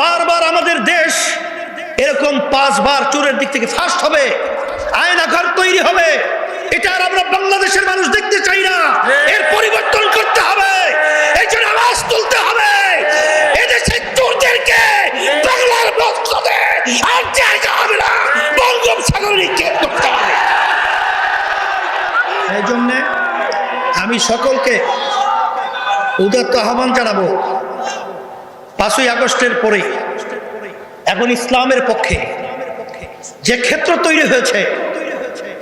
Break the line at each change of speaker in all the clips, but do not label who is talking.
বারবার আমাদের দেশ এরকম পাঁচবার চোরের দিক থেকে ফার্স্ট হবে, আয়নাঘর তৈরি হবে। এটা আর আমরা বাংলাদেশের মানুষ দেখতে চাই না। এর পরিবর্তন করতে হবে তুলতে হবে। চোরদেরকে বাংলার করতে হবে। এই জন্যে আমি সকলকে উদাত্ত আহ্বান জানাব। পাঁচই আগস্টের পরে এখন ইসলামের পক্ষে যে ক্ষেত্র তৈরি হয়েছে,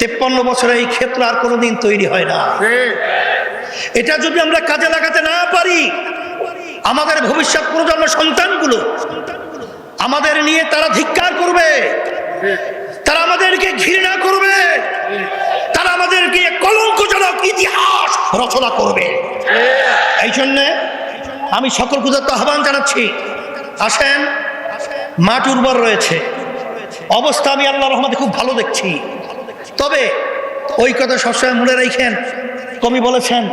তেপ্পান্ন বছরে এই ক্ষেত্র আর কোনোদিন তৈরি হয় না। এটা যদি আমরা কাজে লাগাতে না পারি, আমাদের ভবিষ্যৎ প্রজন্ম সন্তানগুলো আমাদের নিয়ে তারা ধিক্কার করবে, তারা আমাদেরকে ঘৃণা করবে, তারা আমাদেরকে কলঙ্কজনক ইতিহাস রচনা করবে। এই জন্যে আমি সকল পূজার আহ্বান জানাচ্ছি। আসেন, মাঠ উর্বর রয়েছে। অবস্থা আমি আল্লাহ রহমতে খুব ভালো দেখছি। তবে ওই কথা সবসময় মনে রেখেন। বলেছেন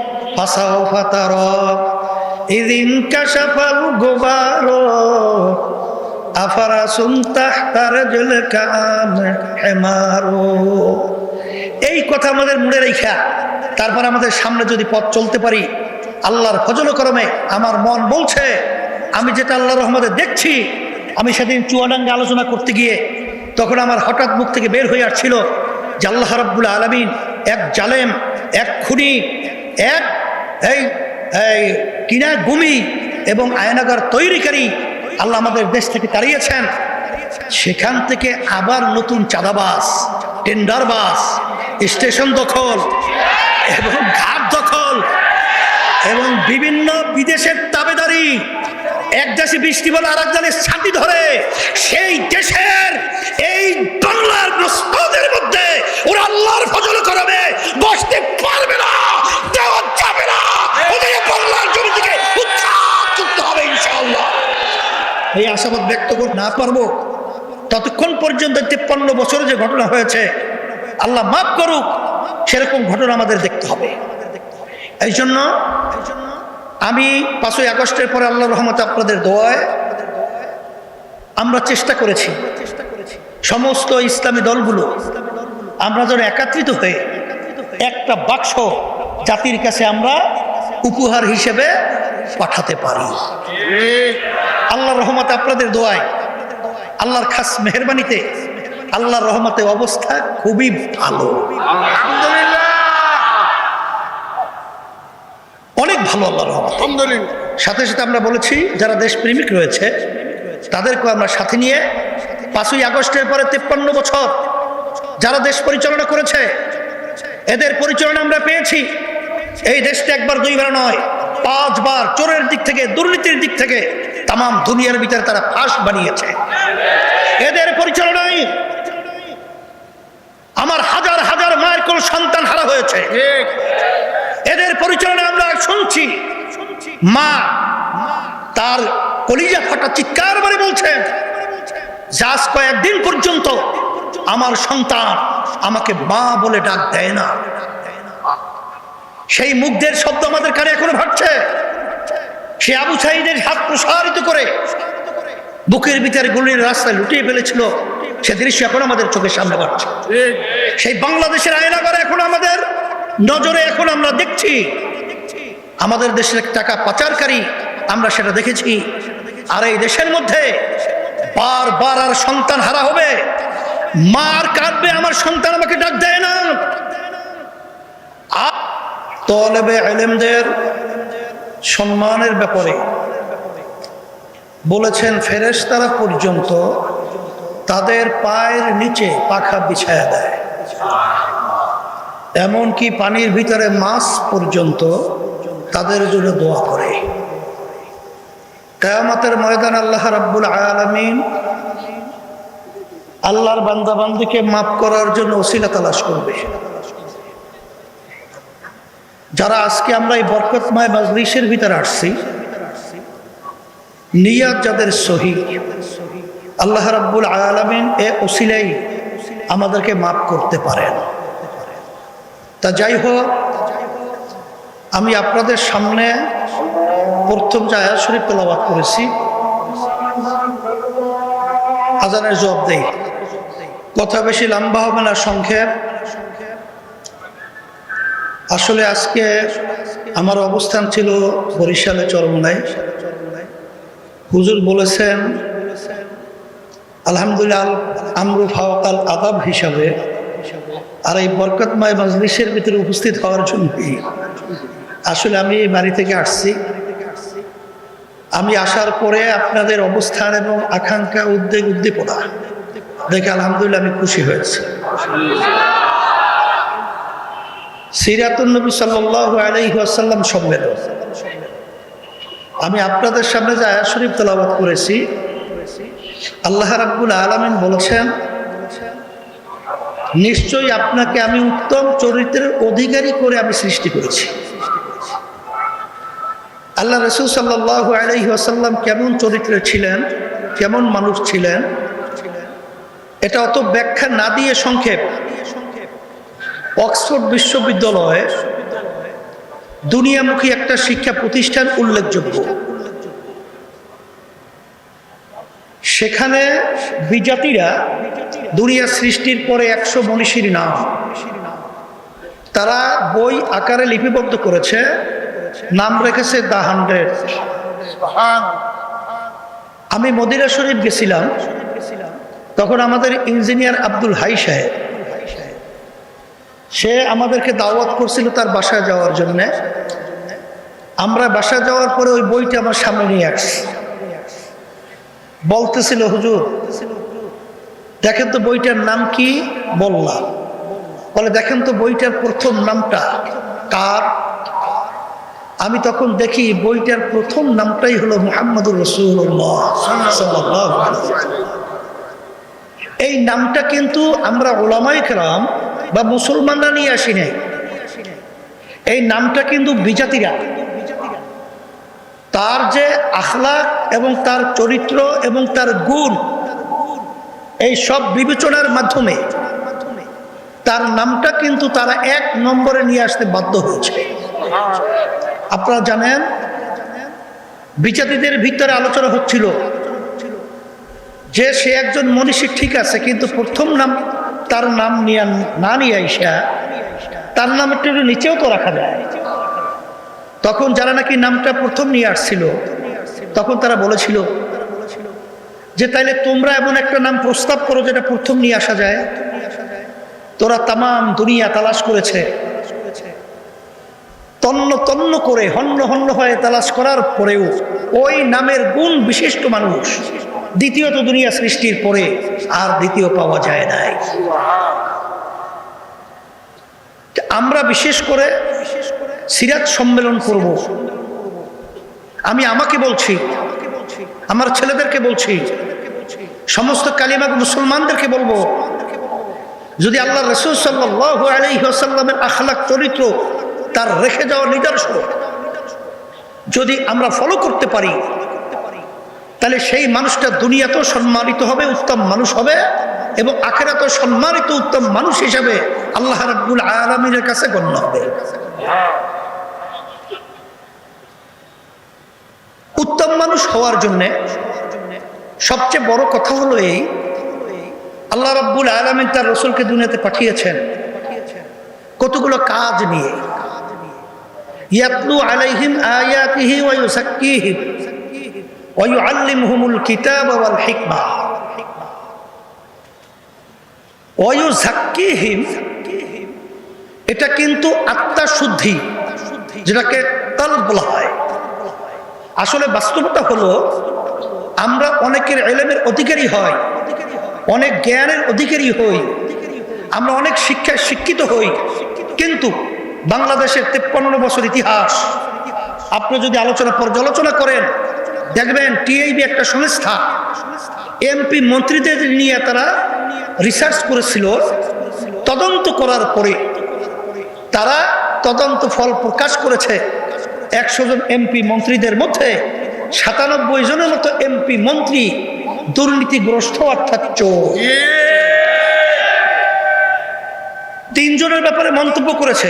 কাম হেমারো? এই কথা আমাদের মনে রেখা তারপর আমাদের সামনে যদি পথ চলতে পারি আল্লাহর ফজল করমে আমার মন বলছে, আমি যেটা আল্লাহ রহমতে দেখছি, আমি সেদিন চুয়াডাঙ্গে আলোচনা করতে গিয়ে তখন আমার হঠাৎ মুখ থেকে বের হয়ে আসছিল যে আল্লাহ রব্বুল আলমিন এক জালেম, এক খুনি, এক এই এই কিনা গুমি এবং আয়নাগার তৈরিকারী আল্লাহ আমাদের দেশ থেকে তাড়িয়েছেন। সেখান থেকে আবার নতুন চাঁদাবাস টেন্ডার বাস স্টেশন দখল এবং ঘাট এবং বিভিন্ন বিদেশের তাবেদারি, এক দেশে বৃষ্টি বলে আর এক ছাতি ধরে, সেই দেশের এই বাংলার প্রস্তাবের মধ্যে ওরা আল্লাহর ফজল করবে, বসতে পারবে না, দেওয়া যাবে না। ওদের বাংলার জমি থেকে উৎখাত করতে হবে ইনশাআল্লাহ। এই আশাবাদ ব্যক্ত করতে না পারব। ততক্ষণ পর্যন্ত তেপ্পান্ন বছরে যে ঘটনা হয়েছে, আল্লাহ মাফ করুক, সেরকম ঘটনা আমাদের দেখতে হবে। এই জন্য আমি পাঁচই আগস্টের পরে আল্লাহ রহমত আপনাদের দোয়ায় আমরা চেষ্টা করেছি। সমস্ত ইসলামী দলগুলো আমরা যেন একত্রিত হয়ে একটা বাক্স জাতির কাছে আমরা উপহার হিসেবে পাঠাতে পারি। আল্লাহর রহমতে আপনাদের দোয়ায় আল্লাহর খাস মেহরবানিতে আল্লাহর রহমতে অবস্থা খুবই ভালো। ভালো আল্লাহর রহমত সাথে সাথে আমরা বলেছি যারা দেশপ্রেমিক রয়েছে তাদেরকে আমরা সাথে নিয়ে পাঁচই আগস্টের পরে তেপ্পান্ন বছর যারা দেশ পরিচালনা করেছে এদের পরিচালনা আমরা পেয়েছি। এই দেশটা একবার দুইবার নয় পাঁচবার চোরের দিক থেকে দুর্নীতির দিক থেকে তাম দুনিয়ার ভিতরে তারা ফাঁস বানিয়েছে। এদের পরিচালনায় আমার হাজার হাজার মায়ের কোন সন্তান হারা হয়েছে। এদের পরিচালনা শুনছি। মা তার কলিজা ফাটা চিৎকার করে বলছেন যাস কয়েকদিন পর্যন্ত আমার সন্তান আমাকে মা বলে ডাক দেয় না। সেই মুগ্ধের শব্দ আমাদের কানে এখনও ভাবছে সে আবু সাইদের হাত প্রসারিত করে বুকের ভিতরে গুলির রাস্তায় লুটিয়ে ফেলেছিল। সে দৃশ্য এখন আমাদের চোখের সামনে পাচ্ছে সেই বাংলাদেশের আয়নাগর এখন আমাদের নজরে এখন আমরা দেখছি আমাদের দেশের টাকা পাচারকারী, আমরা সেটা দেখেছি। আর এই দেশের মধ্যে বারবার আর সন্তান হারা হবে। মার কাঁদবে আমার সন্তান আমাকে ডাক দেয় না। তলেবে আলেমদের সম্মানের ব্যাপারে বলেছেন, ফেরেশতারা পর্যন্ত তাদের পায়ের নিচে পাখা বিছায়া দেয়। এমনকি পানির ভিতরে মাছ পর্যন্ত তাদের জন্য দোয়া করে। কেয়ামতের ময়দান আল্লাহ রাব্বুল আলামিন আল্লাহর বান্দাবান্দিকে মাফ করার জন্য ওসিলা তালাশ করবে। যারা আজকে আমরা এই বরকতময় মাজলিসের ভিতরে আসছি, নিয়াত যাদের সহি, আল্লাহ রাব্বুল আলামিন এ ওসিলাই আমাদেরকে মাফ করতে পারেন। তা যাই হোক আমি আপনাদের সামনে প্রথম আয়াত শরীফ তেলাবাদ করেছি। আজানের জবাব দেই। কথা বেশি লম্বা হবে না, সংক্ষেপ। আসলে আজকে আমার অবস্থান ছিল বরিশালে চরমনায় হুজুর বলেছেন, আলহামদুলিল্লাহ, আমরু ফাওকাল আদাব হিসাবে আর এই বরকতময় মজলিসের ভিতরে উপস্থিত হওয়ার জন্যই। আসলে আমি এই বাড়ি থেকে আসছি। আমি আসার পরে আপনাদের অবস্থান এবং আকাঙ্ক্ষা, উদ্বেগ, উদ্দীপনা দেখে আলহামদুলিল্লাহ আমি খুশি হয়েছি। সাল্লাহ আলাইসাল্লাম সম্মেলন। আমি আপনাদের সামনে যে আয়া শরীফ তেলাবাদ করেছি, আল্লাহ রাব্বুল আলমিন বলেছেন, নিশ্চয়ই আপনাকে আমি উত্তম চরিত্রের অধিকারী করে আমি সৃষ্টি করেছি। আল্লাহ রসুল সাল্লাহ আলহি আসাল্লাম কেমন চরিত্রে ছিলেন? কেমন মানুষ ছিলেন? এটা অত ব্যাখ্যা না দিয়ে সংক্ষেপ। অক্সফোর্ড বিশ্ববিদ্যালয়ে দুনিয়ামুখী একটা শিক্ষা প্রতিষ্ঠান উল্লেখযোগ্য। সেখানে বিজাতিরা দুনিয়া সৃষ্টির পরে একশো মনীষীর নাম। তারা বই আকারে লিপিবদ্ধ করেছে। নাম রেখেছে দ্য হান্ড্রেড। আমি মদিরা শরীফ গেছিলাম, তখন আমাদের ইঞ্জিনিয়ার আব্দুল হাই সাহেব, সে আমাদেরকে দাওয়াত করছিল তার বাসায় যাওয়ার জন্য। আমরা বাসায় যাওয়ার পরে ওই বইটা আমার সামনে নিয়ে আসছি। বলতেছিল, হুজুর, দেখেন তো বইটার নাম কি? বললাম। বলে, দেখেন তো বইটার প্রথম নামটা কার? আমি তখন দেখি বইটার প্রথম নামটাই হলো মুহাম্মদুর রসুল্লাহ এই নামটা কিন্তু আমরা ওলামাই খেলাম বা মুসলমানরা নিয়ে আসি নাই। এই নামটা কিন্তু বিজাতিরা। তার যে আখলাক এবং তার চরিত্র এবং তার গুণ, এই সব বিবেচনার মাধ্যমে তার নামটা কিন্তু তারা এক নম্বরে নিয়ে আসতে বাধ্য হয়েছে। আপনারা জানেন বিচারীদের ভিতরে আলোচনা হচ্ছিল যে সে একজন মনীষী ঠিক আছে, কিন্তু প্রথম নাম তার নাম নিয়ে না নিয়ে আইসা তার নাম একটু নিচেও তো রাখা যায়। তখন যারা নাকি নামটা প্রথম নিয়ে আসছিল, তখন তারা বলেছিল যে তাইলে তোমরা এমন একটা নাম প্রস্তাব করো যেটা প্রথম নিয়ে আসা যায়। তোরা তামাম দুনিয়া তালাশ করেছে। তন্ন তন্ন করে, হন্য হন্য হয়ে তালাশ করার পরেও ওই নামের গুণ বিশিষ্ট মানুষ দ্বিতীয়ত দুনিয়া সৃষ্টির পরে আর দ্বিতীয় পাওয়া যায় নাই। আমরা বিশেষ করে সিরাজ সম্মেলন করব। আমি আমাকে বলছি, আমার ছেলেদেরকে বলছি, সমস্ত কালিমাগ মুসলমানদেরকে বলব, যদি আল্লাহ রসুল সাল্লাহ আলহিহাসাল্লামের আখলাক চরিত্র তার রেখে যাওয়ার নিদর্শন যদি আমরা ফলো করতে পারি, তাহলে সেই মানুষটা দুনিয়াতেও সম্মানিত হবে, উত্তম মানুষ হবে এবং আখেরাতেও সম্মানিত উত্তম মানুষ হিসাবে আল্লাহ রাব্বুল আলমিনের কাছে গণ্য হবে। উত্তম মানুষ হওয়ার জন্যে সবচেয়ে বড় কথা হলো এই, আল্লাহ রাব্বুল আলমিন তার রসুলকে দুনিয়াতে পাঠিয়েছেন কতগুলো কাজ নিয়ে। ইয়াতলু আলাইহিম আয়াতিহি ওয়া ইউসাক্কিহিম ওয়া ইউআল্লিমুহুমুল কিতাবা ওয়াল হিকমা। ওয়া ইউযাক্কিহিম এটা কিন্তু আত্মা শুদ্ধি যেটাকে তাল বলা হয়। আসলে বাস্তবতা হলো, আমরা অনেকের এলেমের অধিকারী হয়, অনেক জ্ঞানের অধিকারী হই, আমরা অনেক শিক্ষায় শিক্ষিত হই, কিন্তু বাংলাদেশের তেপ্পান্ন বছর ইতিহাস। আপনি যদি আলোচনা পর্যালোচনা করেন দেখবেন টিআইবি একটা সংস্থা এমপি মন্ত্রীদের নিয়ে তারা রিসার্চ করেছিল তদন্ত করার পরে তারা তদন্ত ফল প্রকাশ করেছে। একশো জন এমপি মন্ত্রীদের মধ্যে সাতানব্বই জনের মতো এমপি মন্ত্রী দুর্নীতিগ্রস্ত অর্থাৎ চোর। তিনজনের ব্যাপারে মন্তব্য করেছে।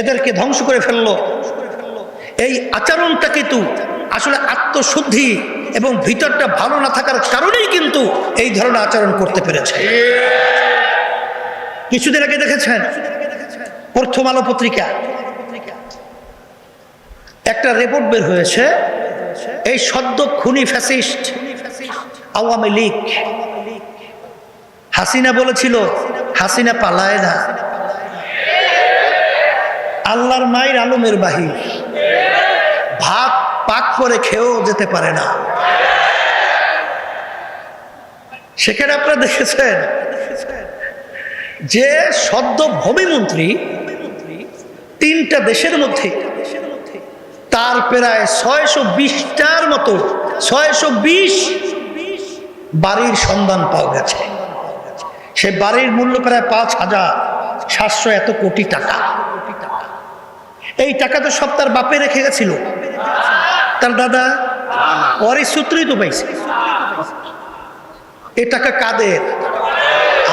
এদেরকে ধ্বংস করে ফেলল। এই আচরণটা কিন্তু আসলে আত্মশুদ্ধি এবং ভিতরটা ভালো না থাকার কারণেই কিন্তু এই ধরনের আচরণ করতে পেরেছে। কিছুদিন আগে দেখেছেন, প্রথম আলো পত্রিকা। একটা রিপোর্ট বের হয়েছে, এই সদ্য খুনি ফ্যাসিস্ট আওয়ামী লীগ। হাসিনা বলেছিল, হাসিনা পালায় না। আল্লাহর মায়ের আলমের বাহির। ভাত পাক করে খেয়েও যেতে পারে না। সেখানে আপনারা দেখেছেন, যে সদ্য ভূমিমন্ত্রী তিনটা দেশের মধ্যে তার প্রায় ছয়শো বিশটার মতো, ছয়শো বিশ বাড়ির সন্ধান পাওয়া গেছে। সে বাড়ির মূল্য প্রায় পাঁচ হাজার সাতশো এত কোটি টাকা। এই টাকা তো সব তার বাপে রেখে গেছিল। তার দাদা পরে সূত্রই তো পাইছে। এ টাকা কাদের?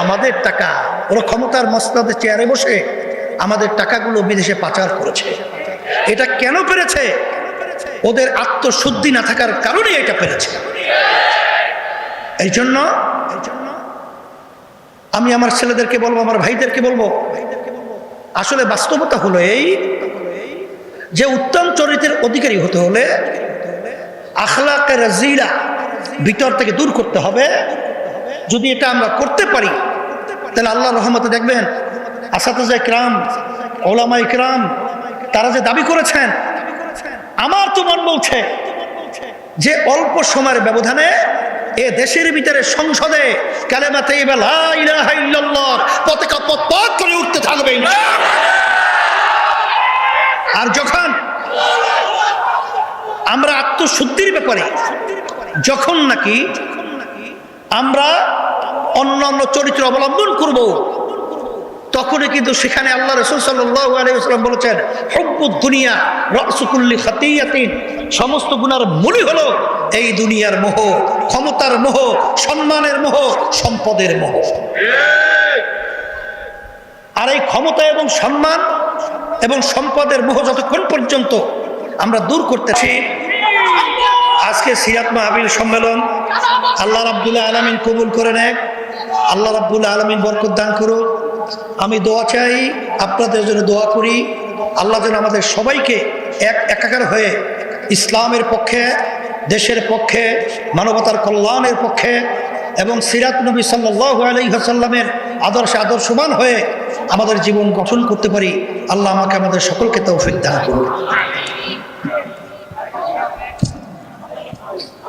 আমাদের টাকা। ওরা ক্ষমতার মস্তাদের চেয়ারে বসে আমাদের টাকাগুলো বিদেশে পাচার করেছে। এটা কেন পেরেছে? ওদের আত্মশুদ্ধি না থাকার কারণে এটা পেরেছে। এই জন্য আমি আমার ছেলেদেরকে বলব, আমার ভাইদেরকে বলব, আসলে বাস্তবতা হলো এই যে উত্তম চরিত্রের অধিকারী হতে হলে আখলাকের জিরা ভিতর থেকে দূর করতে হবে। যদি এটা আমরা করতে পারি, তাহলে আল্লাহ রহমতে দেখবেন আসাতজা ইকরাম ওলামা ইকরাম তারা যে দাবি করেছেন, আমার তো মন বলছে যে অল্প সময়ের ব্যবধানে এ দেশের ভিতরে সংসদে কালেমাতে পতাকা পথ করে উঠতে থাকবে। আর যখন আমরা আত্মশুদ্ধির ব্যাপারে যখন নাকি আমরা অন্য অন্য চরিত্র অবলম্বন করব তখনই কিন্তু সেখানে আল্লাহ রসুল সাল্লাম বলেছেন হব্বুদ দুনিয়া রসুকুল্লি খাতিয়াতিন। সমস্ত গুণার মূলই হলো এই দুনিয়ার মোহ ক্ষমতার মোহ সম্মানের মোহ সম্পদের মোহ। আর এই ক্ষমতা এবং সম্মান এবং সম্পদের মোহ যতক্ষণ পর্যন্ত আমরা দূর করতেছি আজকে সিরাত মাহাবীর সম্মেলন আল্লাহ রাব্দুল্লাহ আলমিন কবুল করে নেয় আল্লাহ রাব্দুল্লাহ আলমিন বরকত দান করুক। আমি দোয়া চাই, আপনাদের জন্য দোয়া করি। আল্লাহ যেন আমাদের সবাইকে এক একাকার হয়ে ইসলামের পক্ষে, দেশের পক্ষে, মানবতার কল্যাণের পক্ষে এবং সিরাত নবী সাল্লাহ আলহিহাসাল্লামের আদর্শে আদর্শবান হয়ে আমাদের জীবন গঠন করতে পারি আল্লাহ আমাকে আমাদের সকলকে তৌফিক দান করুন